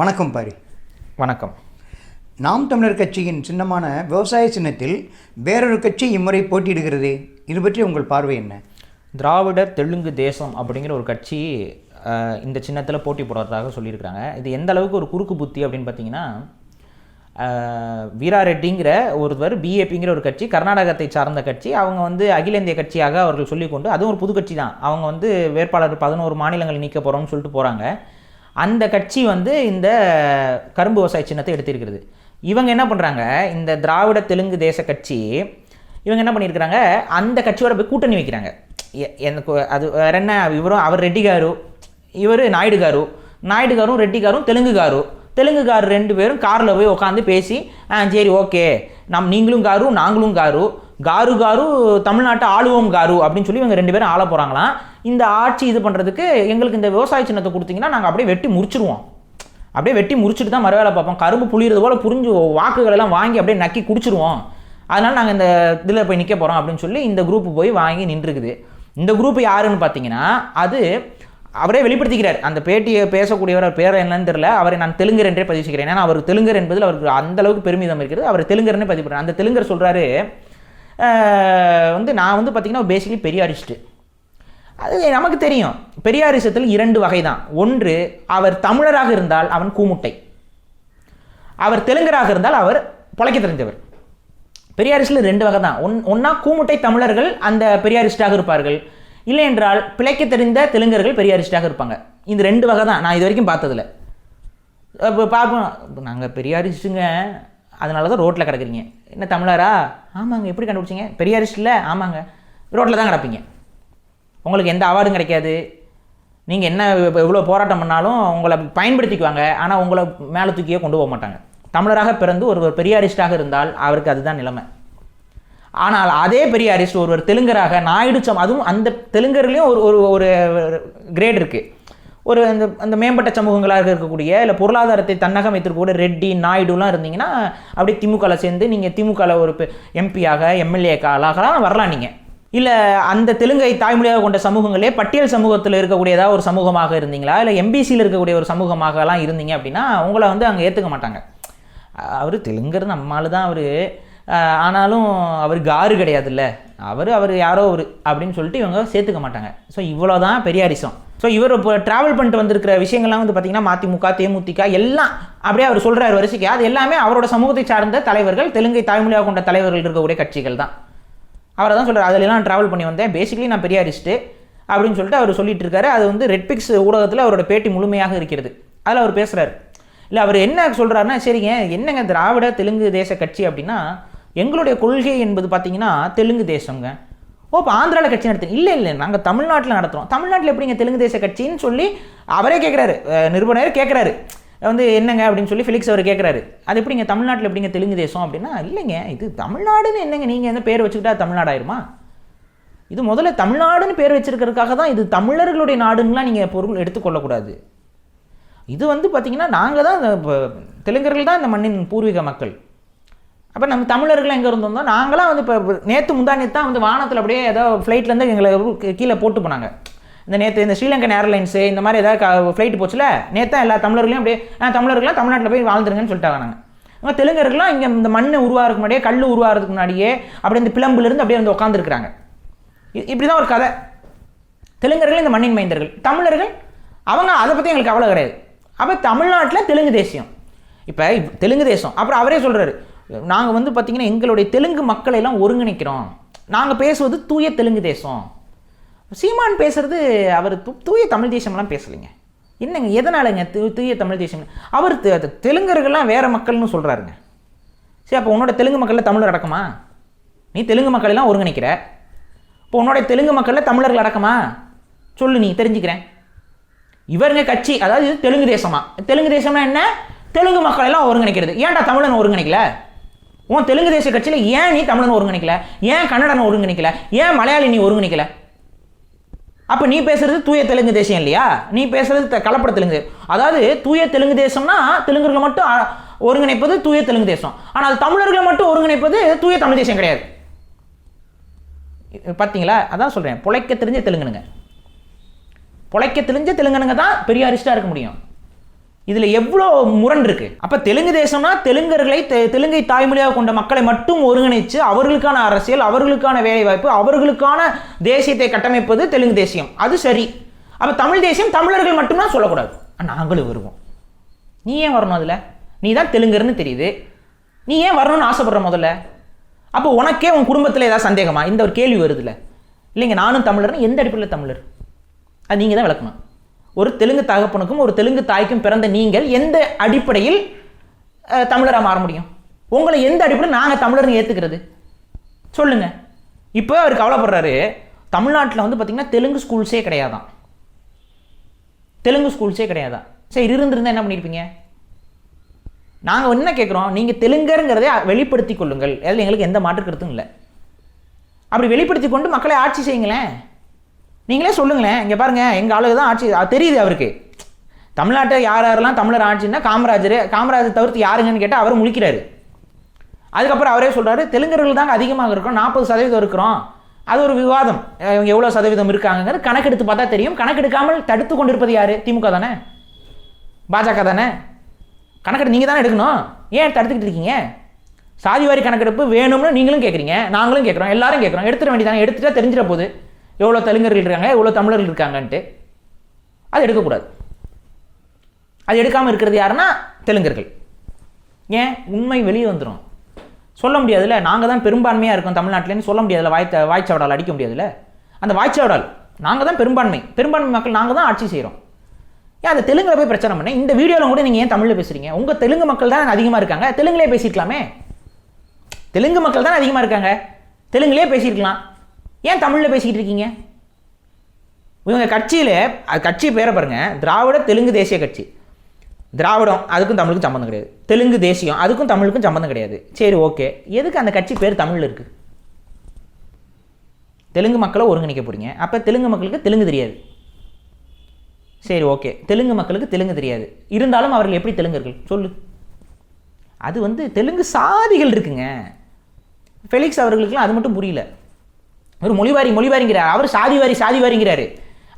வணக்கம் பாரி. வணக்கம். நாம் தமிழர் கட்சியின் சின்னமான விவசாய சின்னத்தில் வேறொரு கட்சி இம்முறை போட்டியிடுகிறது? இது பற்றி உங்கள் பார்வை என்ன? திராவிடர் தெலுங்கு தேசம் அப்படிங்கிற ஒரு கட்சி இந்த சின்னத்தில் போட்டி போடுறதாக சொல்லியிருக்கிறாங்க. இது எந்த அளவுக்கு ஒரு குறுக்கு புத்தி அப்படின்னு பார்த்தீங்கன்னா வீரா ரெட்டிங்கிற ஒருவர் பிஏபிங்கிற ஒரு கட்சி கர்நாடகத்தை சார்ந்த கட்சி அவங்க வந்து அகில இந்திய கட்சியாக அவர்கள் சொல்லிக்கொண்டு அதுவும் ஒரு புது கட்சி தான். அவங்க வந்து வேட்பாளர் பதினோரு மாநிலங்கள் நீக்க போகிறோம்னு சொல்லிட்டு போகிறாங்க அந்த கட்சி வந்து இந்த கரும்பு விவசாய சின்னத்தை எடுத்திருக்கிறது. இவங்க என்ன பண்ணுறாங்க இந்த திராவிட தெலுங்கு தேச கட்சி இவங்க என்ன பண்ணியிருக்கிறாங்க? அந்த கட்சியோட போய் கூட்டணி வைக்கிறாங்க. எ- எனக்கு அது வேற என்ன? இவரும் அவர் ரெட்டி காரு இவர் நாயுடு காரு நாயுடு காரும் ரெட்டி காரும் தெலுங்கு காரு தெலுங்கு காரு ரெண்டு பேரும் காரில் போய் உட்காந்து பேசி ஆ சரி ஓகே. நம் நீங்களும் காரு நாங்களும் காரு. காரு காரு தமிழ்நாட்டை ஆளுவோம் காரு அப்படின்னு சொல்லி இவங்க ரெண்டு பேரும் ஆள போகிறாங்களாம் இந்த ஆட்சி இது பண்ணுறதுக்கு எங்களுக்கு இந்த விவசாய சின்னத்தை கொடுத்தீங்கன்னா நாங்கள் அப்படியே வெட்டி முறிச்சிருவோம். அப்படியே வெட்டி முறிச்சிட்டு தான் மறுவேலை பார்ப்போம். கரும்பு புளியறது போல் புரிஞ்சு வாக்குகள் எல்லாம் வாங்கி அப்படியே நக்கி குடிச்சிருவோம். அதனால் நாங்கள் இந்த இதில் போய் நிற்க போகிறோம் அப்படின்னு சொல்லி இந்த குரூப் போய் வாங்கி நின்றுருக்குது இந்த குரூப் யாருன்னு பார்த்தீங்கன்னா அது அவரே வெளிப்படுத்திக்கிறார். அந்த பேட்டியை பேசக்கூடியவர் அவர் பேர் என்னன்னு தெரியல. அவரை நான் தெலுங்கர் என்றே பதிவு செய்கிறேன். ஏன்னா அவர் தெலுங்கர் என்பதில் அவருக்கு அந்த அளவுக்கு பெருமிதம் இருக்கிறது. அவர் தெலுங்கர்னே பதிவு பண்ணுறார் அந்த தெலுங்கர் சொல்கிறாரு வந்து நான் வந்து பார்த்திங்கன்னா பேசிக்கலி பெரியாரிஸ்ட்டு. அது நமக்கு தெரியும். பெரியாரிசத்தில் இரண்டு வகை தான் ஒன்று அவர் தமிழராக இருந்தால் அவன் கூமுட்டை. அவர் தெலுங்கராக இருந்தால் அவர் பொழைக்க தெரிஞ்சவர் பெரியாரிஸ்டில் ரெண்டு வகை தான் ஒன் ஒன்றா கூமுட்டை தமிழர்கள் அந்த பெரியாரிஸ்டாக இருப்பார்கள். இல்லை என்றால் பிழைக்க தெரிந்த தெலுங்கர்கள் பெரியாரிஸ்டாக இருப்பாங்க. இந்த ரெண்டு வகை தான் நான் இது வரைக்கும் பார்த்ததில்ல. இப்போ பார்ப்போம் நாங்கள் பெரியாரிஸ்ட்டுங்க. அதனால தான் ரோட்டில் கிடக்குறீங்க. என்ன தமிழரா? ஆமாங்க எப்படி கண்டுபிடிச்சிங்க? பெரியாரிஸ்ட் இல்லை? ஆமாங்க. ரோட்டில் தான் கிடப்பீங்க. உங்களுக்கு எந்த அவார்டும் கிடைக்காது. நீங்கள் என்ன எவ்வளோ போராட்டம் பண்ணாலும் உங்களை பயன்படுத்திக்குவாங்க. ஆனால் உங்களை மேலே தூக்கியே கொண்டு போக மாட்டாங்க. தமிழராக பிறந்து ஒருவர் பெரியாரிஸ்டாக இருந்தால் அவருக்கு அதுதான் நிலைமை. ஆனால் அதே பெரியாரிஸ்ட் ஒருவர் தெலுங்கராக நாயுடு சம் அதுவும் அந்த தெலுங்கர்லேயும் ஒரு ஒரு ஒரு கிரேட் இருக்குது ஒரு அந்த அந்த மேம்பட்ட சமூகங்களாக இருக்கக்கூடிய இல்லை பொருளாதாரத்தை தன்னகம் வைத்திருக்கக்கூடிய ரெட்டி நாயுடுலாம் இருந்தீங்கன்னா அப்படியே திமுகவில் சேர்ந்து நீங்கள் திமுகவில் ஒரு எம்பியாக எம்எல்ஏக்களாகலாம் வரலாம் நீங்கள் இல்லை அந்த தெலுங்கை தாய்மொழியாக கொண்ட சமூகங்களே பட்டியல் சமூகத்தில் இருக்கக்கூடிய ஏதாவது ஒரு சமூகமாக இருந்தீங்களா? இல்லை எம்பிசியில் இருக்கக்கூடிய ஒரு சமூகமாகலாம் இருந்தீங்க அப்படின்னா உங்களை வந்து அங்கே ஏற்றுக்க மாட்டாங்க. அவர் தெலுங்குறது நம்மால் தான் அவர் ஆனாலும் அவர் காரு கிடையாதுல்ல. அவர் அவர் யாரோ ஒரு அப்படின்னு சொல்லிட்டு இவங்க சேர்த்துக்க மாட்டாங்க. ஸோ இவ்வளோ தான் பெரியாரிசம். ஸோ இவர் இப்போ ட்ராவல் பண்ணிட்டு வந்திருக்கிற விஷயங்கள்லாம் வந்து பார்த்திங்கன்னா மதிமுக தேமுதிக எல்லாம் அப்படியே அவர் சொல்கிறார் வரிசைக்கு. அது எல்லாமே அவரோட சமூகத்தை சார்ந்த தலைவர்கள் தெலுங்கை தாய்மொழியாக கொண்ட தலைவர்கள் இருக்கக்கூடிய கட்சிகள் தான். அவரை தான் சொல்கிறார் அதிலெல்லாம் ட்ராவல் பண்ணி வந்தேன். பேசிக்கலி நான் பெரியாரிஸ்ட்டு அப்படின்னு சொல்லிட்டு அவர் சொல்லிட்டு இருக்காரு. அது வந்து ரெட்பிக்ஸ் ஊடகத்தில் அவரோட பேட்டி முழுமையாக இருக்கிறது. அதில் அவர் பேசுகிறார் இல்லை அவர் என்ன சொல்கிறாருன்னா சரிங்க என்னங்க திராவிட தெலுங்கு தேச கட்சி அப்படின்னா எங்களுடைய கொள்கை என்பது பார்த்தீங்கன்னா தெலுங்கு தேசங்க. ஓ இப்போ ஆந்திராவில் கட்சி நடத்து இல்லை இல்லை நாங்கள் தமிழ்நாட்டில் நடத்துகிறோம் தமிழ்நாட்டில் எப்படிங்க தெலுங்கு தேச கட்சின்னு சொல்லி அவரே கேட்குறாரு நிறுவனர் கேட்குறாரு வந்து என்னங்க அப்படின்னு சொல்லி ஃபிலிக்ஸ் அவர் கேட்குறாரு அது எப்படிங்க தமிழ்நாட்டில் எப்படிங்க தெலுங்கு தேசம் அப்படின்னா இல்லைங்க இது தமிழ்நாடுன்னு என்னங்க நீங்கள் எந்த பேர் வச்சுக்கிட்டா தமிழ்நாடு ஆயிருமா? இது முதல்ல தமிழ்நாடுன்னு பேர் வச்சிருக்கிறதுக்காக தான் இது தமிழர்களுடைய நாடுன்னுலாம் நீங்கள் பொருள் எடுத்துக்கொள்ளக்கூடாது இது வந்து பார்த்தீங்கன்னா நாங்கள் தான் இந்த இப்போ தெலுங்கர்கள் தான் இந்த மண்ணின் பூர்வீக மக்கள். அப்போ நம்ம தமிழர்கள் எங்கே இருந்திருந்தோம் நாங்களாம் வந்து இப்போ நேற்று முந்தா தான் வந்து வானத்தில் அப்படியே ஏதோ ஃப்ளைட்லேருந்து எங்களை கீழே போட்டு போனாங்க. இந்த நேற்று இந்த ஸ்ரீலங்கன் ஏர்லைன்ஸு இந்த மாதிரி ஏதாவது ஃப்ளைட் போச்சுல நேற்று தான் எல்லா தமிழர்களையும் அப்படியே தமிழர்கள்லாம் தமிழ்நாட்டில் போய் வாழ்ந்துருங்கன்னு சொல்லிட்டாங்க நாங்கள் ஆனால் தெலுங்கர்கள்லாம் இங்கே இந்த மண் உருவாகிறதுக்கு முன்னாடியே கல் உருவாகிறதுக்கு முன்னாடியே அப்படியே இந்த பிளம்புலேருந்து அப்படியே வந்து உட்காந்துருக்குறாங்க இப்படி தான் ஒரு கதை. தெலுங்கர்கள் இந்த மண்ணின் மைந்தர்கள். தமிழர்கள் அவங்க அதை பற்றி எங்களுக்கு கவலை கிடையாது. அப்போ தமிழ்நாட்டில் தெலுங்கு தேசியம். இப்போ தெலுங்கு தேசம். அப்புறம் அவரே சொல்கிறாரு நாங்கள் வந்து பார்த்திங்கன்னா எங்களுடைய தெலுங்கு மக்களை எல்லாம் ஒருங்கிணைக்கிறோம். நாங்கள் பேசுவது தூய தெலுங்கு தேசம். சீமான் பேசுறது அவர் தூய தமிழ் தேசம்லாம் பேசலைங்க. என்னங்க எதனாலங்க தூ தூய தமிழ் தேசம்? அவர் தெலுங்கர்கள்லாம் வேறு மக்கள்னு சொல்கிறாருங்க சரி அப்போ உன்னோட தெலுங்கு மக்களில் தமிழர் அடக்கமா? நீ தெலுங்கு மக்களெல்லாம் ஒருங்கிணைக்கிற? இப்போ உன்னோட தெலுங்கு மக்களில் தமிழர்கள் அடக்கமா? சொல்லு நீ தெரிஞ்சுக்கிறேன். இவருங்க கட்சி அதாவது இது தெலுங்கு தேசமா? தெலுங்கு தேசம்னா என்ன? தெலுங்கு மக்களெல்லாம் ஒருங்கிணைக்கிறது. ஏன்டா தமிழன் ஒருங்கிணைக்கல? உன் தெலுங்கு தேச கட்சியில் ஏன் நீ தமிழன் ஒருங்கிணைக்கல? ஏன் கன்னடனை ஒருங்கிணைக்கல? ஏன் மலையாளி நீ ஒருங்கிணைக்கல? அப்போ நீ பேசுறது தூய தெலுங்கு தேசம் இல்லையா? நீ பேசுறது த- கலப்பட தெலுங்கு. அதாவது தூய தெலுங்கு தேசம்னா தெலுங்குகளை மட்டும் ஒருங்கிணைப்பது தூய தெலுங்கு தேசம். ஆனால் தமிழர்களை மட்டும் ஒருங்கிணைப்பது தூய தமிழ் தேசம் கிடையாது. பார்த்தீங்களா அதான் சொல்கிறேன் பிழைக்க தெரிஞ்ச தெலுங்குனுங்க. பிழைக்க தெரிஞ்ச தெலுங்குனுங்க தான் பெரிய அரிஸ்டாக இருக்க முடியும். இதில் எவ்வளோ முரண் இருக்குது அப்போ தெலுங்கு தேசம்னா தெலுங்கர்களை தெ- தெலுங்கை தாய்மொழியாக கொண்ட மக்களை மட்டும் ஒருங்கிணைத்து அவர்களுக்கான அரசியல் அவர்களுக்கான வேலைவாய்ப்பு அவர்களுக்கான தேசியத்தை கட்டமைப்பது தெலுங்கு தேசியம். அது சரி. அப்போ தமிழ் தேசியம் தமிழர்கள் மட்டும்தான் சொல்லக்கூடாது. நாங்களும் வருவோம். நீ ஏன் வரணும் அதில்? நீ தான் தெலுங்கர்னு தெரியுது. நீ ஏன் வரணும்னு ஆசைப்படுற முதல்ல? அப்போ உனக்கே உன் குடும்பத்தில் ஏதாவது சந்தேகமா? இந்த ஒரு கேள்வி வருதுல்ல இல்லைங்க நானும் தமிழர்னு எந்த அடிப்படையில் தமிழர்? அது நீங்கள் தான் விளக்கணும். ஒரு தெலுங்கு தகப்பனுக்கும் ஒரு தெலுங்கு தாய்க்கும் பிறந்த நீங்கள் எந்த அடிப்படையில் தமிழராக மாற முடியும்? உங்களை எந்த அடிப்படையில் நாங்கள் தமிழர்னு ஏற்றுக்கிறது சொல்லுங்கள் இப்போ அவர் கவலைப்படுறாரு. தமிழ்நாட்டில் வந்து பார்த்தீங்கன்னா தெலுங்கு ஸ்கூல்ஸே கிடையாதான் தெலுங்கு ஸ்கூல்ஸே கிடையாதான் சரி இருந்திருந்தால் என்ன பண்ணியிருப்பீங்க நாங்கள் என்ன கேட்குறோம் நீங்கள் தெலுங்குங்கிறதே வெளிப்படுத்தி கொள்ளுங்கள். அதில் எங்களுக்கு எந்த மாற்று கருத்தும் இல்லை. அப்படி வெளிப்படுத்தி கொண்டு மக்களை ஆட்சி செய்யுங்களேன். நீங்களே சொல்லுங்களேன். இங்கே பாருங்கள் எங்கள் ஆளுக தான் ஆட்சி அது தெரியுது அவருக்கு. தமிழ்நாட்டை யார் யாரெல்லாம் தமிழர் ஆட்சின்னா காமராஜர் காமராஜர் தவிர்த்து யாருங்கன்னு கேட்டால் அவர் முழிக்கிறாரு. அதுக்கப்புறம் அவரே சொல்கிறாரு தெலுங்கர்கள் தாங்க அதிகமாக இருக்கோம் நாற்பது சதவீதம் இருக்கிறோம். அது ஒரு விவாதம். இவங்க எவ்வளோ சதவீதம் இருக்காங்கிறது கணக்கெடுத்து பார்த்தா தெரியும். கணக்கெடுக்காமல் தடுத்து கொண்டிருப்பது யார்? திமுக தானே. பாஜக தானே. கணக்கெடு நீங்கள் தானே எடுக்கணும். ஏன் தடுத்துக்கிட்டு இருக்கீங்க? சாதிவாரி கணக்கெடுப்பு வேணும்னு நீங்களும் கேட்குறீங்க நாங்களும் கேட்குறோம் எல்லாரும் கேட்குறோம் எடுத்துட வேண்டியதானே எடுத்துட்டா தெரிஞ்சிட போகுது. எவ்வளோ தெலுங்கர்கள் இருக்காங்க எவ்வளோ தமிழர்கள் இருக்காங்கன்ட்டு. அது எடுக்கக்கூடாது. அது எடுக்காமல் இருக்கிறது யாருன்னா தெலுங்கர்கள். ஏன்? உண்மை வெளியே வந்துடும் சொல்ல முடியாதுல்ல? நாங்கள் தான் பெரும்பான்மையாக இருக்கோம் தமிழ்நாட்டிலேன்னு சொல்ல முடியாதுல்ல? வாய்த்த வாய்ச்சவடால் அடிக்க முடியாதுல்ல? அந்த வாய்ச்சவடால் நாங்கள் தான் பெரும்பான்மை. பெரும்பான்மை மக்கள் நாங்கள் தான் ஆட்சி செய்கிறோம் ஏன்? அந்த தெலுங்கில் போய் பிரச்சனை பண்ண. இந்த வீடியோவில் கூட நீங்கள் ஏன் தமிழில் பேசுகிறீங்க உங்கள் தெலுங்கு மக்கள் தான் அதிகமாக இருக்காங்க. தெலுங்குலேயே பேசிக்கலாமே தெலுங்கு மக்கள் தான் அதிகமாக இருக்காங்க. தெலுங்குலேயே பேசியிருக்கலாம். ஏன் தமிழில் பேசிக்கிட்டு இருக்கீங்க? இவங்க கட்சியில் அது கட்சி பேரை பாருங்க. திராவிட தெலுங்கு தேசிய கட்சி. திராவிடம் அதுக்கும் தமிழுக்கும் சம்மந்தம் கிடையாது. தெலுங்கு தேசியம் அதுக்கும் தமிழுக்கும் சம்மந்தம் கிடையாது. சரி ஓகே. எதுக்கு அந்த கட்சி பேர் தமிழில் இருக்குது தெலுங்கு மக்களை ஒருங்கிணைக்க போறீங்க. அப்போ தெலுங்கு மக்களுக்கு தெலுங்கு தெரியாது. சரி ஓகே. தெலுங்கு மக்களுக்கு தெலுங்கு தெரியாது. இருந்தாலும் அவர்கள் எப்படி தெலுங்கர்கள்? சொல்லு. அது வந்து தெலுங்கு சாதிகள் இருக்குங்க. ஃபெலிக்ஸ் அவர்களுக்குலாம் அது மட்டும் புரியல. ஒரு மொழிவாரி மொழிவாரிங்கிறார். அவர் சாதிவாரி சாதிவாரிங்கிறாரு.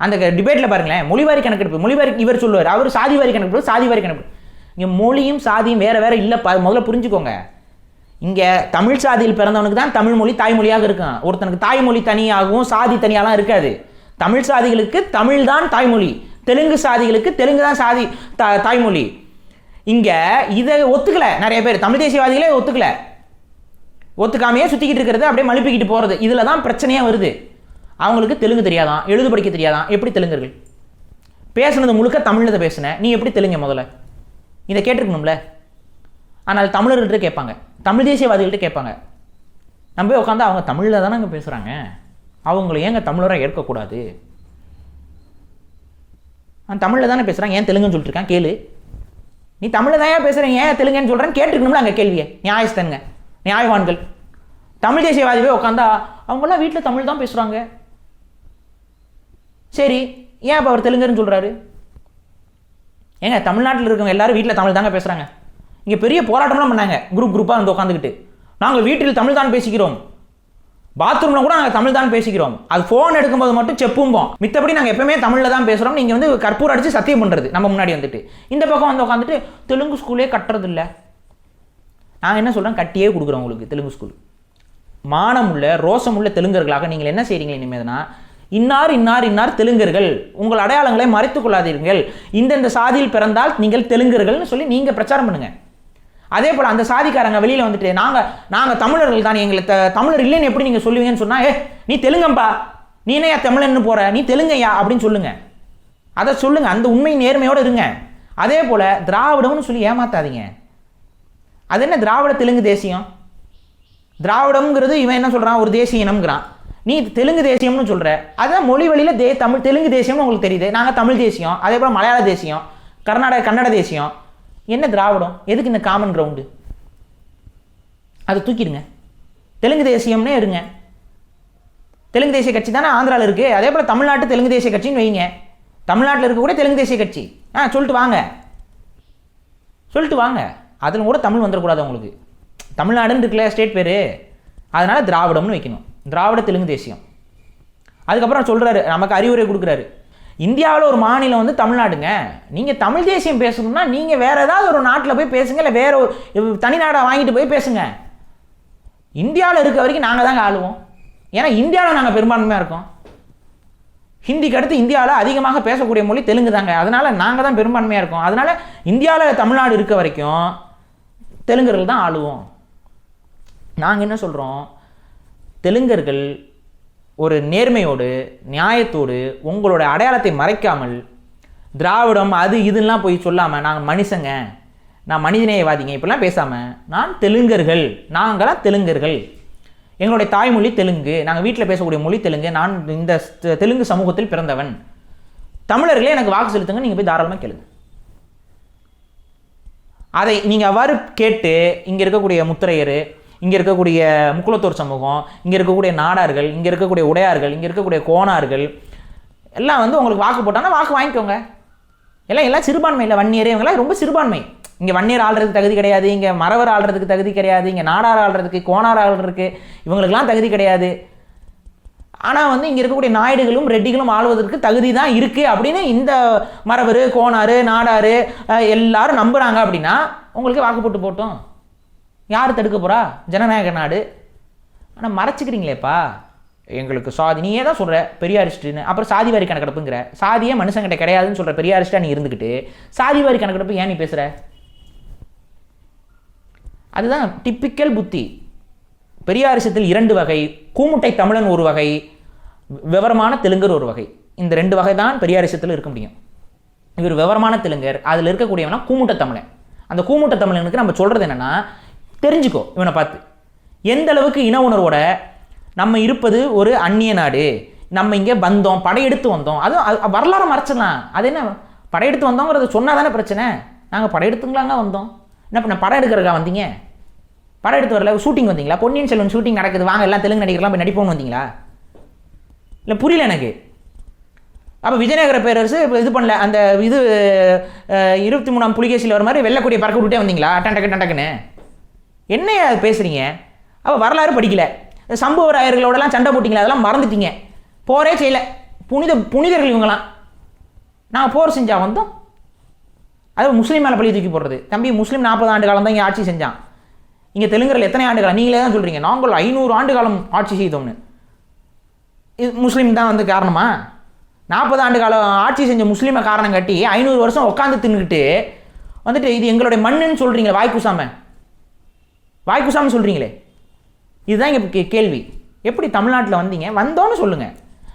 அந்த டிபேட்டில் பாருங்களேன் மொழிவாரி கணக்கெடுப்பு மொழிவாரி இவர் சொல்லுவார் அவர் சாதிவாரி கணக்கெடுப்பு சாதிவாரி கணக்கெடுப்பு. இங்கே மொழியும் சாதியும் வேற வேற இல்லைப்பா முதல்ல புரிஞ்சுக்கோங்க. இங்கே தமிழ் சாதியில் பிறந்தவனுக்கு தான் தமிழ் மொழி தாய்மொழியாக இருக்கும். ஒருத்தனுக்கு தாய்மொழி தனியாகவும் சாதி தனியாலாம் இருக்காது. தமிழ் சாதிகளுக்கு தமிழ் தான் தாய்மொழி. தெலுங்கு சாதிகளுக்கு தெலுங்கு தான் சாதி தா தாய்மொழி. இங்கே இதை ஒத்துக்கல நிறைய பேர். தமிழ் தேசியவாதிகளே ஒத்துக்கலை. ஒத்துக்காமையே சுற்றிக்கிட்டு இருக்கிறது அப்படியே மழுப்பிக்கிட்டு போகிறது இதில் தான் பிரச்சனையே வருது. அவங்களுக்கு தெலுங்கு தெரியாதான் எழுது படிக்க தெரியாதான் எப்படி தெலுங்கர்கள் பேசுனது முழுக்க தமிழில் தான் பேசுனேன் நீ எப்படி தெலுங்க முதல்ல? இதை கேட்டிருக்கணும்ல? ஆனால் தமிழர்கள்ட்ட கேட்பாங்க. தமிழ் தேசியவாதிகள்ட்ட கேட்பாங்க. நம்ம உட்காந்து அவங்க தமிழில் தானே அங்கே பேசுகிறாங்க அவங்கள ஏங்க தமிழராக ஏற்கக்கூடாது? நான் தமிழில் தானே பேசுகிறாங்க ஏன் தெலுங்குன்னு சொல்லிட்டுருக்கான்? கேளு. நீ தமிழில் தான் பேசுகிறேன் ஏன் தெலுங்குன்னு சொல்கிறேன்னு கேட்டிருக்கணும்ல அங்கே கேள்வியை. நியாயஸ்தனுங்க. நியாயவான்கள். தமிழ் தேசியவாதி போய் உட்காந்தா அவங்களாம் வீட்டில் தமிழ் தான் பேசுகிறாங்க சரி ஏன் இப்போ அவர் தெலுங்குன்னு சொல்கிறாரு ஏங்க தமிழ்நாட்டில் இருக்கவங்க எல்லாரும் வீட்டில் தமிழ் தாங்க பேசுகிறாங்க இங்கே பெரிய போராட்டம்லாம் பண்ணாங்க குரூப் குரூப்பாக வந்து உட்காந்துக்கிட்டு நாங்கள் வீட்டில் தமிழ் தான் பேசிக்கிறோம். பாத்ரூமில் கூட நாங்கள் தமிழ் தான் பேசிக்கிறோம். அது ஃபோன் எடுக்கும்போது மட்டும் செப்பும்போம் மித்தபடி நாங்கள் எப்பவுமே தமிழில் தான் பேசுகிறோம் நீங்கள் வந்து கற்பூர் அடித்து சத்தியம் பண்ணுறது நம்ம முன்னாடி வந்துட்டு. இந்த பக்கம் வந்து உட்காந்துட்டு தெலுங்கு ஸ்கூலே கட்டுறது இல்லை நாங்கள் என்ன சொல்கிறோம் கட்டியே கொடுக்குறோம் உங்களுக்கு தெலுங்கு ஸ்கூல் மானமுள்ள ரோசமுள்ள தெலுங்கர்களாக நீங்கள் என்ன செய்றீங்க இனிமேல்னா இன்னார் இன்னார் இன்னார் தெலுங்கர்கள் உங்கள் அடையாளங்களை மறைத்துக்கொள்ளாதீர்கள் இந்தந்த சாதியில் பிறந்தால் நீங்கள் தெலுங்கர்கள்னு சொல்லி நீங்கள் பிரச்சாரம் பண்ணுங்கள் அதே போல் அந்த சாதிக்காரங்க வெளியில் வந்துட்டு நாங்கள் நாங்கள் தமிழர்கள் தான் எங்களை த தமிழர் இல்லைன்னு எப்படி நீங்கள் சொல்லுவீங்கன்னு சொன்னால் ஏ நீ தெலுங்கம்பா நீ என்னையா தமிழன்னு போகிற நீ தெலுங்கையா? அப்படின்னு சொல்லுங்கள் அதை சொல்லுங்கள் அந்த உண்மை நேர்மையோடு இருங்க. அதே போல் திராவிடம்னு சொல்லி ஏமாத்தாதீங்க. அது என்ன திராவிட தெலுங்கு தேசியம்? திராவிடம்ங்கிறது இவன் என்ன சொல்கிறான் ஒரு தேசிய இனம்ங்கிறான். நீ தெலுங்கு தேசியம்னு சொல்கிற அதான் மொழி வழியில் தே தமிழ் தெலுங்கு தேசியம்னு உங்களுக்கு தெரியுது. நாங்கள் தமிழ் தேசியம் அதே போல் மலையாள தேசியம் கர்நாடக கன்னட தேசியம். என்ன திராவிடம்? எதுக்கு இந்த காமன் கிரவுண்டு அதை தூக்கிடுங்க. தெலுங்கு தேசியம்னே இருங்க. தெலுங்கு தேசிய கட்சி தானே ஆந்திராவில் இருக்குது அதே போல் தமிழ்நாட்டு தெலுங்கு தேசிய கட்சின்னு வைங்க. தமிழ்நாட்டில் இருக்கக்கூடிய தெலுங்கு தேசிய கட்சி. ஆ சொல்லிட்டு வாங்க. சொல்லிட்டு வாங்க. அதில் கூட தமிழ் வந்துடக்கூடாது உங்களுக்கு. தமிழ்நாடுன்னு இருக்குல்ல ஸ்டேட் பேர். அதனால் திராவிடம்னு வைக்கணும். திராவிட தெலுங்கு தேசியம். அதுக்கப்புறம் சொல்கிறாரு நமக்கு அறிவுரை கொடுக்குறாரு. இந்தியாவில் ஒரு மாநிலம் வந்து தமிழ்நாடுங்க. நீங்கள் தமிழ் தேசியம் பேசணும்னா நீங்கள் வேறு ஏதாவது ஒரு நாட்டில் போய் பேசுங்க இல்லை வேற ஒரு தனிநாடாக வாங்கிட்டு போய் பேசுங்க. இந்தியாவில் இருக்க வரைக்கும் நாங்கள் தாங்க ஆளுவோம். ஏன்னா இந்தியாவில் நாங்கள் பெரும்பான்மையாக இருக்கோம். ஹிந்திக்கு அடுத்து இந்தியாவில் அதிகமாக பேசக்கூடிய மொழி தெலுங்கு தாங்க. அதனால் நாங்கள் தான் பெரும்பான்மையாக இருக்கோம். அதனால் இந்தியாவில் தமிழ்நாடு இருக்க வரைக்கும் தெலுங்குகள் தான் ஆளுவோம். நாங்கள் என்ன சொல்கிறோம் தெலுங்கர்கள் ஒரு நேர்மையோடு நியாயத்தோடு உங்களோட அடையாளத்தை மறைக்காமல் திராவிடம் அது இதெல்லாம் போய் சொல்லாமல் நாங்கள் மனுஷங்க நான் மனிதநேயவாதிங்க இப்படிலாம் பேசாமல் நான் தெலுங்கர்கள் நாங்களாம் தெலுங்கர்கள். எங்களுடைய தாய்மொழி தெலுங்கு நாங்கள் வீட்டில் பேசக்கூடிய மொழி தெலுங்கு நான் இந்த தெலுங்கு சமூகத்தில் பிறந்தவன். தமிழர்களே எனக்கு வாக்கு செலுத்துங்க நீங்கள் போய் தாராளமாக கேளுங்க. அதை நீங்கள் அவ்வாறு கேட்டு இங்கே இருக்கக்கூடிய முத்திரையர் இங்கே இருக்கக்கூடிய முக்குளத்தூர் சமூகம் இங்கே இருக்கக்கூடிய நாடார்கள் இங்கே இருக்கக்கூடிய உடையார்கள் இங்கே இருக்கக்கூடிய கோணார்கள் எல்லாம் வந்து உங்களுக்கு வாக்கு போட்டாங்கன்னா வாக்கு வாங்கிக்கோங்க. எல்லாம் எல்லாம் சிறுபான்மை இல்லை வன்னியரே இவங்களாம் ரொம்ப சிறுபான்மை. இங்கே வன்னியர் ஆள்றதுக்கு தகுதி கிடையாது இங்கே மறவர் ஆள்றதுக்கு தகுதி கிடையாது இங்கே நாடார் ஆள்றதுக்கு கோணார் ஆள்றதுக்கு இவங்களுக்கெல்லாம் தகுதி கிடையாது. ஆனால் வந்து இங்கே இருக்கக்கூடிய நாயுடுகளும் ரெட்டிகளும் ஆளுவதற்கு தகுதி தான் இருக்குது அப்படின்னு இந்த மரவர் கோணார் நாடார் எல்லாரும் நம்புகிறாங்க அப்படின்னா உங்களுக்கு வாக்கு போட்டு போட்டோம். யார் தடுக்க போகிறா ஜனநாயக நாடு. ஆனால் மறைச்சிக்கிறீங்களேப்பா எங்களுக்கு சாதி நீயே தான் சொல்கிற பெரியாரிஸ்ட்டுன்னு அப்புறம் சாதி வாரி கணக்கெடுப்புங்கிற. சாதியே மனுஷங்கிட்ட கிடையாதுன்னு சொல்கிற பெரியாரிஸ்டா நீ இருந்துக்கிட்டு சாதி வாரி கணக்கெடுப்பு ஏன் நீ பேசுகிற அதுதான் டிப்பிக்கல் புத்தி. பெரியாரிசத்தில் இரண்டு வகை கூமுட்டை தமிழன் ஒரு வகை விவரமான தெலுங்கர் ஒரு வகை. இந்த ரெண்டு வகை தான் பெரியாரிசத்தில் இருக்க முடியும். இவர் விவரமான தெலுங்கர். அதில் இருக்கக்கூடியவனா கூமுட்ட தமிழன். அந்த கூமுட்ட தமிழனுக்கு நம்ம சொல்கிறது என்னென்னா தெரிஞ்சுக்கோ இவனை பார்த்து. எந்த அளவுக்கு இன உணர்வோட நம்ம இருப்பது ஒரு அந்நிய நாடு நம்ம இங்கே வந்தோம் படையெடுத்து வந்தோம் அதுவும் அது- வரலாறு மறைச்சிடலாம். அது என்ன படையெடுத்து வந்தோங்கிறது சொன்னால் தானே பிரச்சனை. நாங்கள் படையெடுத்துங்களாங்க வந்தோம். என்ன பண்ண படம் எடுக்கிறக்கா வந்தீங்க? படம் எடுத்து வரல ஷூட்டிங் வந்தீங்களா? பொன்னியின் செல்வன் ஷூட்டிங் நடக்குது வாங்க எல்லாம் தெலுங்கு நடிகர்லாம் போய் நடிப்போம்னு வந்தீங்களா? இல்லை புரியல எனக்கு. அப்போ விஜயநகர பேரரசு இப்போ இது பண்ணல அந்த இது இருபத்தி மூணாம் புலிகேசியில் வர மாதிரி வெள்ளக்கூடிய பறக்க விட்டே வந்தீங்களா? டண்டக்கு டண்டக்குன்னு என்னையா பேசுகிறீங்க அப்போ வரலாறு படிக்கல. சம்பவ ராயர்களோடலாம் சண்டை போட்டிங்களா அதெல்லாம் மறந்துட்டீங்க. போரே செய்யலை. புனித புனிதர்கள் இவங்களாம் நான் போர் செஞ்சால் வந்தோம் அது முஸ்லீம் மேலே பழி தூக்கி போடுறது. தம்பி முஸ்லீம் நாற்பது ஆண்டு காலம் தான் இங்கே ஆட்சி செஞ்சான். இங்கே தெலுங்கரில் எத்தனை ஆண்டு காலம்? நீங்களே தான் சொல்கிறீங்க நாங்கள் ஐநூறு ஆண்டு காலம் ஆட்சி செய்தோம்னு. இது முஸ்லீம் தான் வந்து காரணமா? நாற்பது ஆண்டு காலம் ஆட்சி செஞ்ச முஸ்லீமை காரணம் காட்டி ஐநூறு வருஷம் உட்காந்து தின்னுக்கிட்டு வந்துட்டு இது எங்களுடைய மண்ணுன்னு சொல்கிறீங்களே வாய்க்குசாம வாய்க்குசாமி சொல்கிறீங்களே இதுதான் இங்கே கேள்வி. எப்படி தமிழ்நாட்டில் வந்தீங்க? வந்தோன்னு சொல்லுங்கள்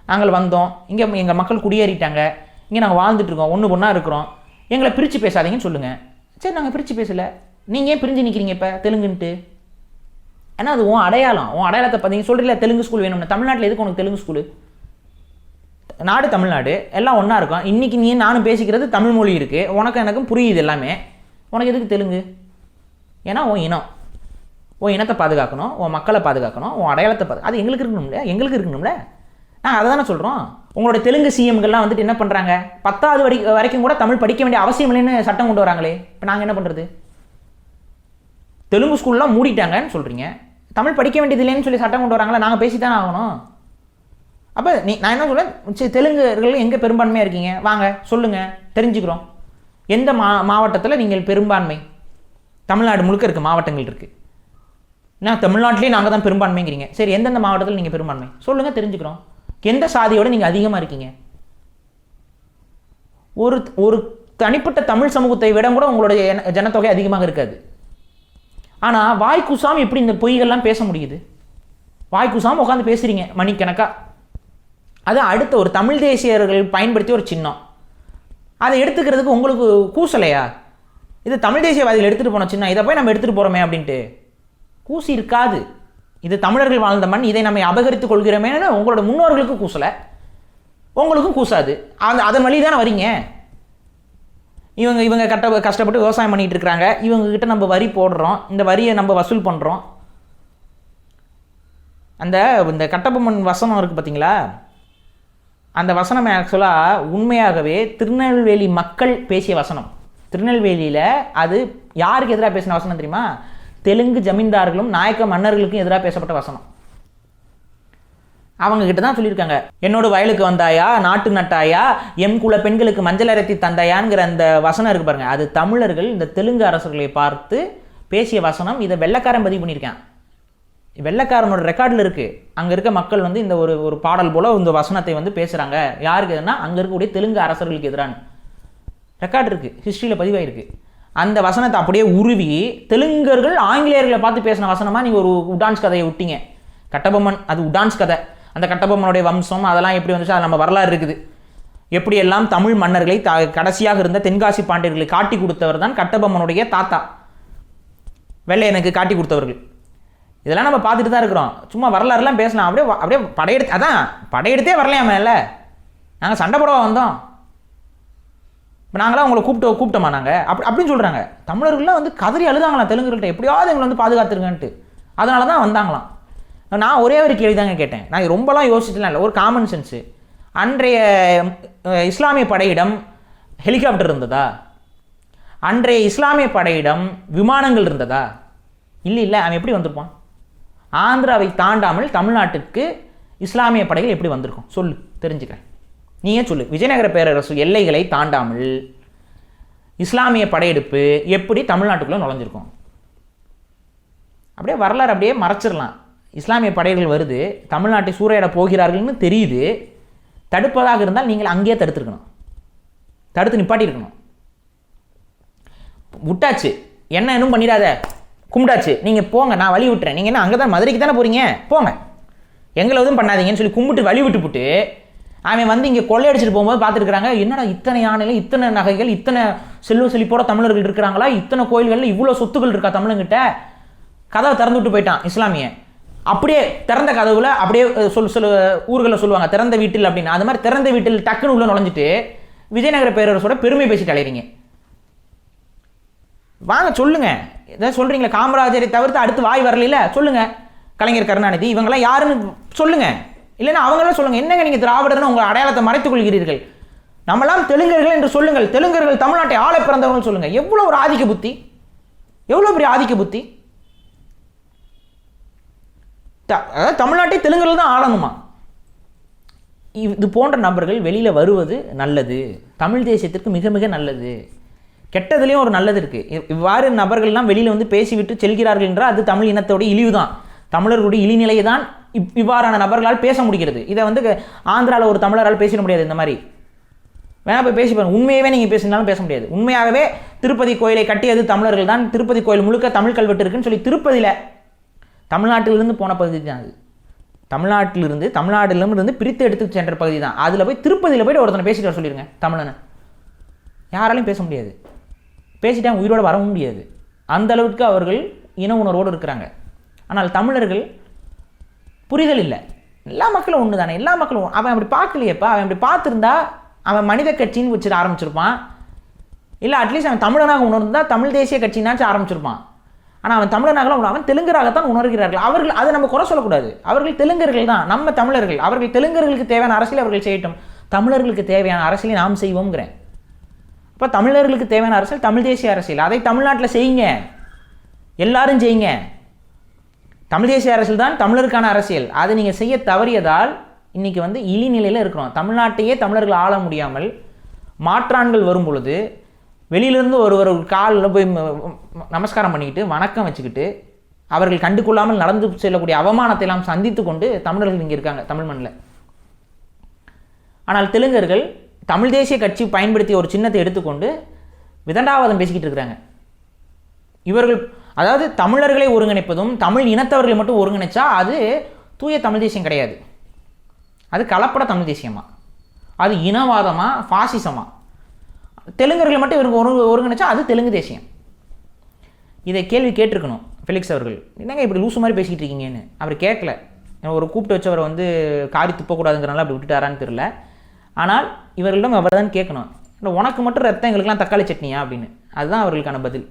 நாங்கள் வந்தோம். இங்கே எங்கள் மக்கள் குடியேறிட்டாங்க. இங்கே நாங்கள் வாழ்ந்துட்டு இருக்கோம். ஒன்று ஒன்றா இருக்கிறோம். எங்களை பிரித்து பேசாதீங்கன்னு சொல்லுங்கள் சரி நாங்கள் பிரித்து பேசலை. நீங்கள் ஏன் பிரிஞ்சு நிற்கிறீங்க இப்போ? தெலுங்குன்ட்டு. ஏன்னா அது உன் அடையாளம். உன் அடையாளத்தை பார்த்தீங்க சொல்கிறீங்களா தெலுங்கு ஸ்கூல் வேணும்னு. தமிழ்நாட்டில் எதுக்கு உனக்கு தெலுங்கு ஸ்கூலு நாடு தமிழ்நாடு. எல்லாம் ஒன்றா இருக்கும். இன்றைக்கி நீ நானும் பேசிக்கிறது தமிழ் மொழி இருக்குது உனக்கு எனக்கும் புரியுது எல்லாமே. உனக்கு எதுக்கு தெலுங்கு? ஏன்னா உன் இனம். உன் இனத்தை பாதுகாக்கணும் உன் மக்களை பாதுகாக்கணும் உன் அடையாளத்தை பாது அது எங்களுக்கு இருக்கணும்ல? எங்களுக்கு இருக்கணும்ல? நாங்கள் அதை தானே சொல்கிறோம் உங்களோட தெலுங்கு சிஎம்கள்லாம் வந்துட்டு என்ன பண்ணுறாங்க பத்தாவது வரை வரைக்கும் கூட தமிழ் படிக்க வேண்டிய அவசியம் இல்லைன்னு சட்டம் கொண்டு வராங்களே. இப்போ நாங்கள் என்ன பண்ணுறது தெலுங்கு ஸ்கூல்லாம் மூடிட்டாங்கன்னு சொல்கிறீங்க தமிழ் படிக்க வேண்டியது இல்லைன்னு சொல்லி சட்டம் கொண்டு வராங்களா? நாங்கள் பேசி தானே ஆகணும். அப்போ நீ நான் என்ன சொல்கிறேன் சரி தெலுங்குகள் எங்கே பெரும்பான்மையாக இருக்கீங்க? வாங்க சொல்லுங்கள் தெரிஞ்சுக்கிறோம். எந்த மா மாவட்டத்தில் நீங்கள் பெரும்பான்மை? தமிழ்நாடு முழுக்க இருக்குது மாவட்டங்கள் இருக்குது நான் தமிழ்நாட்டிலே நாங்கள் தான் பெரும்பான்மைங்கிறீங்க. சரி எந்தெந்த மாவட்டத்தில் நீங்கள் பெரும்பான்மை? சொல்லுங்கள் தெரிஞ்சுக்கிறோம். எந்த சாதியோட நீங்கள் அதிகமாக இருக்கீங்க? ஒரு ஒரு தனிப்பட்ட தமிழ் சமூகத்தை விட கூட உங்களுடைய ஜனத்தொகை அதிகமாக இருக்காது. ஆனால் வாய்க்குசாமி எப்படி இந்த பொய்கள்லாம் பேச முடியுது? வாய்க்குசாமி உட்காந்து பேசுகிறீங்க மணிக்கணக்காக அது அடுத்த ஒரு தமிழ் தேசியர்கள் பயன்படுத்திய ஒரு சின்னம். அதை எடுத்துக்கிறதுக்கு உங்களுக்கு கூசலையா? இது தமிழ் தேசியவாதிகள் எடுத்துகிட்டு போன சின்னம். இதை போய் நம்ம எடுத்துகிட்டு போகிறோமே அப்படின்ட்டு. கூசி இருக்காது. இது தமிழர்கள் வாழ்ந்த மண் இதை நம்ம அபகரித்துக் கொள்கிறோமே உங்களோட முன்னோர்களுக்கு கூசலை. உங்களுக்கும் கூசாது. அந்த அதன் வழி தானே வரீங்க. இவங்க இவங்க கட்ட கஷ்டப்பட்டு விவசாயம் பண்ணிகிட்டு இருக்கிறாங்க. இவங்க கிட்ட நம்ம வரி போடுறோம். இந்த வரியை நம்ம வசூல் பண்ணுறோம் அந்த இந்த கட்டபொம்மன் வசனம் இருக்குது பார்த்தீங்களா அந்த வசனம் ஆக்சுவலாக உண்மையாகவே திருநெல்வேலி மக்கள் பேசிய வசனம். திருநெல்வேலியில் அது யாருக்கு எதிராக பேசின வசனம் தெரியுமா? தெலுங்கு ஜமீன்தார்களும் நாயக்க மன்னர்களுக்கும் எதிராக பேசப்பட்ட வசனம். அவங்க கிட்ட தான் சொல்லியிருக்காங்க. என்னோட வயலுக்கு வந்தாயா? நாட்டு நட்டாயா? எம் குல பெண்களுக்கு மஞ்சள் அரைத்தி தந்தாயாங்கிற அந்த வசனம் இருக்கு பாருங்க. அது தமிழர்கள் இந்த தெலுங்கு அரசர்களை பார்த்து பேசிய வசனம். இதை வெள்ளக்காரன் பதிவு பண்ணியிருக்கான். வெள்ளக்காரனோட ரெக்கார்டில் இருக்குது அங்கே இருக்க மக்கள் வந்து இந்த ஒரு ஒரு பாடல் போல் இந்த வசனத்தை வந்து பேசுகிறாங்க யாருக்கு எதுனா அங்கே இருக்கக்கூடிய தெலுங்கு அரசர்களுக்கு எதிரான ரெக்கார்டு இருக்குது ஹிஸ்ட்ரியில் பதிவாயிருக்கு. அந்த வசனத்தை அப்படியே உருவி தெலுங்கர்கள் ஆங்கிலேயர்களை பார்த்து பேசின வசனமாக நீங்கள் ஒரு உடான்ஸ் கதையை விட்டீங்க. கட்டபொம்மன் அது உடான்ஸ் கதை. அந்த கட்டபொம்மனுடைய வம்சம் அதெல்லாம் எப்படி வந்துச்சு? அது நம்ம வரலாறு இருக்குது. எப்படியெல்லாம் தமிழ் மன்னர்களை த கடைசியாக இருந்த தென்காசி பாண்டியர்களை காட்டி கொடுத்தவர் தான் கட்டபொம்மனுடைய தாத்தா. வெள்ளையனுக்கு காட்டி கொடுத்தவர்கள். இதெல்லாம் நம்ம பார்த்துட்டு தான் இருக்கிறோம். சும்மா வரலாறுலாம் பேசலாம். அப்படியே அப்படியே படையெடுத்து அதான் படையெடுத்தே வரலையாம இல்லை. நாங்கள் சண்டை போடவா வந்தோம்? இப்போ நாங்களாம் உங்களை கூப்பிட்டு கூப்பிட்டோமா நாங்கள் அப்படி அப்படின்னு சொல்கிறாங்க தமிழர்கள்லாம் வந்து கதறி அழுதாங்களாம் தெலுங்குகள்கிட்ட? எப்படியாவது எங்களை வந்து பாதுகாத்துருங்கன்ட்டு. அதனால தான் வந்தாங்களாம். நான் ஒரே ஒரு கேள்வி தாங்க கேட்டேன். நான் ரொம்பலாம் யோசிச்சுலாம் இல்லை. ஒரு காமன் சென்ஸு அன்றைய இஸ்லாமிய படையிடம் ஹெலிகாப்டர் இருந்ததா? அன்றைய இஸ்லாமிய படையிடம் விமானங்கள் இருந்ததா? இல்லை இல்லை. அவன் எப்படி வந்திருப்பான்? ஆந்திராவை தாண்டாமல் தமிழ்நாட்டுக்கு இஸ்லாமிய படைகள் எப்படி வந்திருக்கும்? சொல்லு தெரிஞ்சுக்கிறேன் நீயே சொல்லு. விஜயநகர பேரரசு எல்லைகளை தாண்டாமல் இஸ்லாமிய படையெடுப்பு எப்படி தமிழ்நாட்டுக்குள்ளே நுழைஞ்சிருக்கும்? அப்படியே வரலாறு அப்படியே மறைச்சிடலாம். இஸ்லாமிய படைகள் வருது தமிழ்நாட்டை சூறையாட போகிறார்கள்னு தெரியுது. தடுப்பதாக இருந்தால் நீங்கள் அங்கேயே தடுத்துருக்கணும். தடுத்து நிப்பாட்டியிருக்கணும். விட்டாச்சு. என்ன இன்னும் பண்ணிடாத. கும்பிட்டாச்சு. நீங்கள் போங்க நான் வழி விட்டுறேன். நீங்கள் என்ன அங்கே தான் மதுரைக்கு தானே போகிறீங்க போங்க. எங்களை எதுவும் பண்ணாதீங்கன்னு சொல்லி கும்பிட்டு வழி விட்டு அவன் வந்து இங்கே கொள்ளையடிச்சிட்டு போகும்போது பார்த்துருக்குறாங்க என்னடா இத்தனை யானைகள் இத்தனை நகைகள் இத்தனை செல்வ செழிப்போட தமிழர்கள் இருக்கிறாங்களா? இத்தனை கோயில்களில் இவ்வளோ சொத்துக்கள் இருக்கா தமிழங்கிட்ட? கதவை திறந்து விட்டு போயிட்டான் இஸ்லாமிய. அப்படியே திறந்த கதவுல அப்படியே சொல் சொல் ஊர்களில் சொல்லுவாங்க திறந்த வீட்டில் அப்படின்னு. அது மாதிரி திறந்த வீட்டில் டக்குன்னு உள்ள நுழைஞ்சிட்டு விஜயநகர பேரரசோட பெருமை பேசிட்டு அலையிறீங்க. வாங்க சொல்லுங்க. ஏதாவது சொல்றீங்களா? காமராஜரை தவிர்த்து அடுத்து வாய் வரல சொல்லுங்க. கலைஞர் கருணாநிதி இவங்கெல்லாம் யாருன்னு சொல்லுங்க. இல்லைன்னா அவங்களாம் சொல்லுங்கள் என்னங்க நீங்கள் திராவிடர்னு உங்கள் அடையாளத்தை மறைத்துக் கொள்கிறீர்கள் நம்மளாம் தெலுங்கர்கள் என்று சொல்லுங்கள் தெலுங்கர்கள் தமிழ்நாட்டை ஆளை பிறந்தவர்கள் சொல்லுங்கள் எவ்வளோ ஒரு ஆதிக்க புத்தி? எவ்வளோ பெரிய ஆதிக்க புத்தி? த- அதாவது தமிழ்நாட்டை தெலுங்கில் தான் ஆளணுமா? இது போன்ற நபர்கள் வெளியில் வருவது நல்லது. தமிழ் தேசியத்திற்கு மிக மிக நல்லது. கெட்டதுலேயும் ஒரு நல்லது இருக்குது இவ்வாறு நபர்கள்லாம் வெளியில் வந்து பேசிவிட்டு செல்கிறார்கள் என்றால் அது தமிழ் இனத்தோட இழிவு தான் தமிழர்களுடைய இழிநிலையை தான் இவ்வாறான நபர்களால் பேச முடிகிறது. இதை வந்து ஆந்திராவில் ஒரு தமிழரால் பேசிட முடியாது இந்த மாதிரி. வேணா போய் பேசி பாருங்க. உண்மையாகவே நீங்கள் பேசினாலும் பேச முடியாது. உண்மையாகவே திருப்பதி கோயிலை கட்டியது தமிழர்கள் தான். திருப்பதி கோயில் முழுக்க தமிழ் கல்வெட்டு இருக்குன்னு சொல்லி திருப்பதியில் தமிழ்நாட்டிலிருந்து போன பகுதி தான் அது. தமிழ்நாட்டிலிருந்து தமிழ்நாட்டிலிருந்து பிரித்து எடுத்து சென்ற பகுதி தான். அதில் போய் திருப்பதியில் போய்ட்டு ஒருத்தனை பேசிட்டு வர சொல்லிடுங்க தமிழனை. யாராலையும் பேச முடியாது. பேசிட்டாங்க உயிரோட வரவும் முடியாது. அந்த அளவுக்கு அவர்கள் இன உணர்வோடு இருக்கிறாங்க. ஆனால் தமிழர்கள் புரிதல் இல்லை. எல்லா மக்களும் ஒன்று தானே எல்லா மக்களும் அவன் அப்படி பார்க்கலையேப்பா. அவன் அப்படி பார்த்துருந்தா அவன் மனித கட்சின்னு வச்சுட்டு ஆரம்பிச்சிருப்பான். இல்லை அட்லீஸ்ட் அவன் தமிழனாக உணர்ந்தால் தமிழ் தேசிய கட்சினாச்சும் ஆரம்பிச்சிருப்பான். ஆனால் அவன் தமிழனாகலாம் உணர் அவன் தெலுங்கராகத்தான் உணர்கிறார்கள். அவர்கள் அதை நம்ம குறை சொல்லக்கூடாது. அவர்கள் தெலுங்கர்கள் தான். நம்ம தமிழர்கள். அவர்கள் தெலுங்கர்களுக்கு தேவையான அரசியல் அவர்கள் செய்யட்டும். தமிழர்களுக்கு தேவையான அரசியலை நாம் செய்வோங்கிறேன் அப்போ தமிழர்களுக்கு தேவையான அரசியல் தமிழ் தேசிய அரசியல். அதை தமிழ்நாட்டில் செய்யுங்க. எல்லாரும் செய்யுங்க. தமிழ் தேசிய அரசியல் தான் தமிழருக்கான அரசியல். அதை நீங்கள் செய்ய தவறியதால் இன்னைக்கு வந்து இழிநிலையில் இருக்கிறோம். தமிழ்நாட்டையே தமிழர்கள் ஆள முடியாமல் மாற்றான்கள் வரும் பொழுது வெளியிலிருந்து ஒருவர் ஒரு காலில் போய் நமஸ்காரம் பண்ணிக்கிட்டு வணக்கம் வச்சுக்கிட்டு அவர்கள் கண்டுகொள்ளாமல் நடந்து செல்லக்கூடிய அவமானத்தை எல்லாம் சந்தித்து கொண்டு தமிழர்கள் இங்கே இருக்காங்க தமிழ் மண்ணில். ஆனால் தெலுங்கர்கள் தமிழ் தேசிய கட்சி பயன்படுத்திய ஒரு சின்னத்தை எடுத்துக்கொண்டு விதண்டாவாதம் பேசிக்கிட்டு இருக்கிறாங்க. இவர்கள் அதாவது தமிழர்களை ஒருங்கிணைப்பதும் தமிழ் இனத்தவர்களை மட்டும் ஒருங்கிணைச்சா அது தூய தமிழ் தேசியம் கிடையாது. அது கலப்பட தமிழ் தேசியமா? அது இனவாதமா? ஃபாசிசமா தெலுங்கர்களை மட்டும் இவருக்கு ஒரு ஒருங்கிணைச்சா அது தெலுங்கு தேசியம். இதை கேள்வி கேட்டிருக்கணும் ஃபெலிக்ஸ் அவர்கள். என்னங்க இப்படி லூசு மாதிரி பேசிக்கிட்டு இருக்கீங்கன்னு? அவர் கேட்கல. ஒரு கூப்பிட்டு வச்சவரை வந்து காரி துப்பக்கூடாதுங்கிறனால அப்படி விட்டுட்டாரான்னு தெரியல. ஆனால் இவர்களிடம் அவர் தான் கேட்கணும். இல்லை உனக்கு மட்டும் ரத்தம் எங்களுக்குலாம் தக்காளி சட்னியா அப்படின்னு? அதுதான் அவர்களுக்கான பதில்.